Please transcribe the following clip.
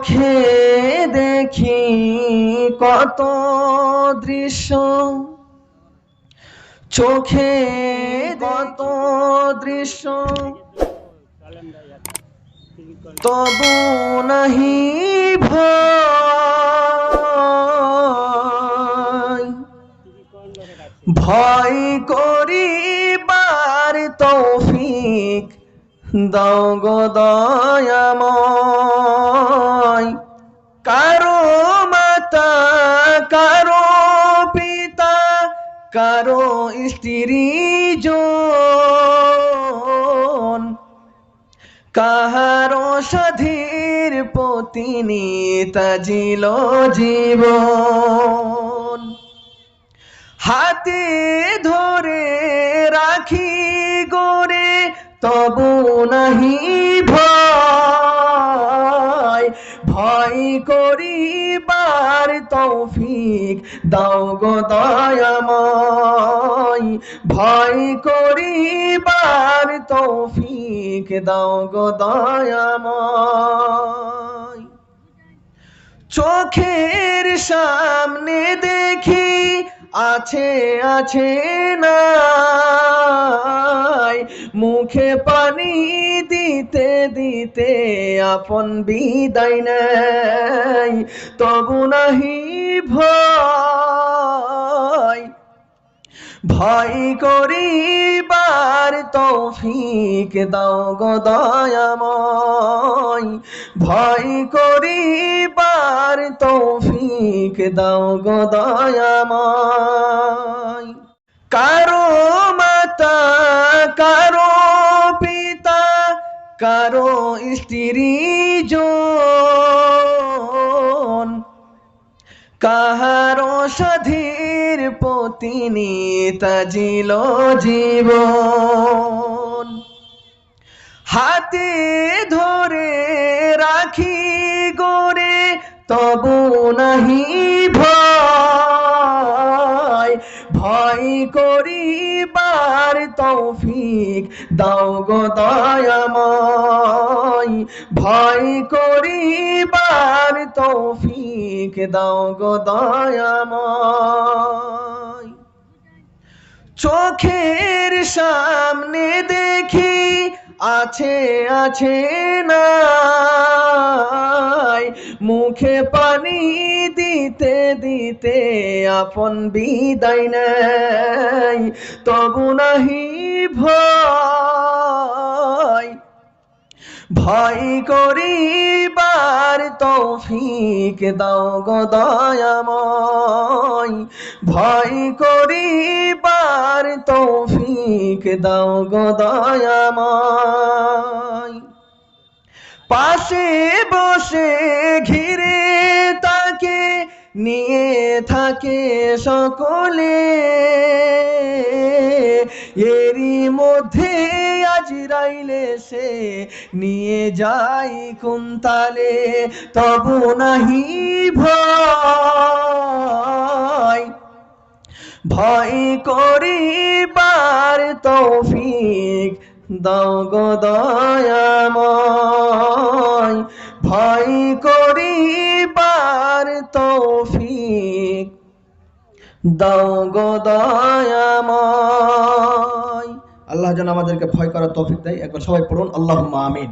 চোখে দেখি কত দৃশ্য। চোখে কত দৃশ্য। তবু নাহি ভয়। ভয় করিবার তৌফিক দাও গো দয়াময়। কারও স্ত্রী জন, কাহারো সাধীর পতিনি তাজিল জীবন। হাতে ধরে রাখি গোরে তবু নাহি ভয়। ভয় করিবার তৌফিক দাও গো দয়াময়। ভয় করিবার তৌফিক দাও গো দয়াময়। চোখের সামনে দেখি আছে আছে নাই। মুখে পানি দিতে দিতে আপন বিদায় নাই। তবু নাহি ভয় ভয় করিবার তৌফিক দাও গো দয়াময়। ভয় করিবার তৌফিক দাও গো দয়াময়। কারও স্ত্রী জন, কাহারো সাধীর পতিনি তাজিল জীবন। হাতে ধরে রাখি গোরে তবু নাহি ভয়। ভয় করিবার তৌফিক দাও গো দয়াময়। ভয় করিবার তৌফিক দাও গো দয়াময়। চোখের সামনে দেখি আছে আছে নাই। মুখে পানি আপন বিদায় নাই, তবু নাহি ভয়। ভয় করিবার তৌফিক দাও গো দয়াময়। ভয় করিবার তৌফিক দাও গো দয়াময়। পাশে বসে ঘিরে তাকে নিয়ে থাকে সকলে। এরই মধ্যে আজরাইলে সে নিয়ে যাই কুন্তালে। তবু নাহি ভয় ভয় করিবার তৌফিক দাও গো দয়াময়। দাও গো আল্লাহ যেন আমাদেরকে ভয় করার তফিক দেয়। একবার সবাই পড়ুন আল্লাহ আমিন।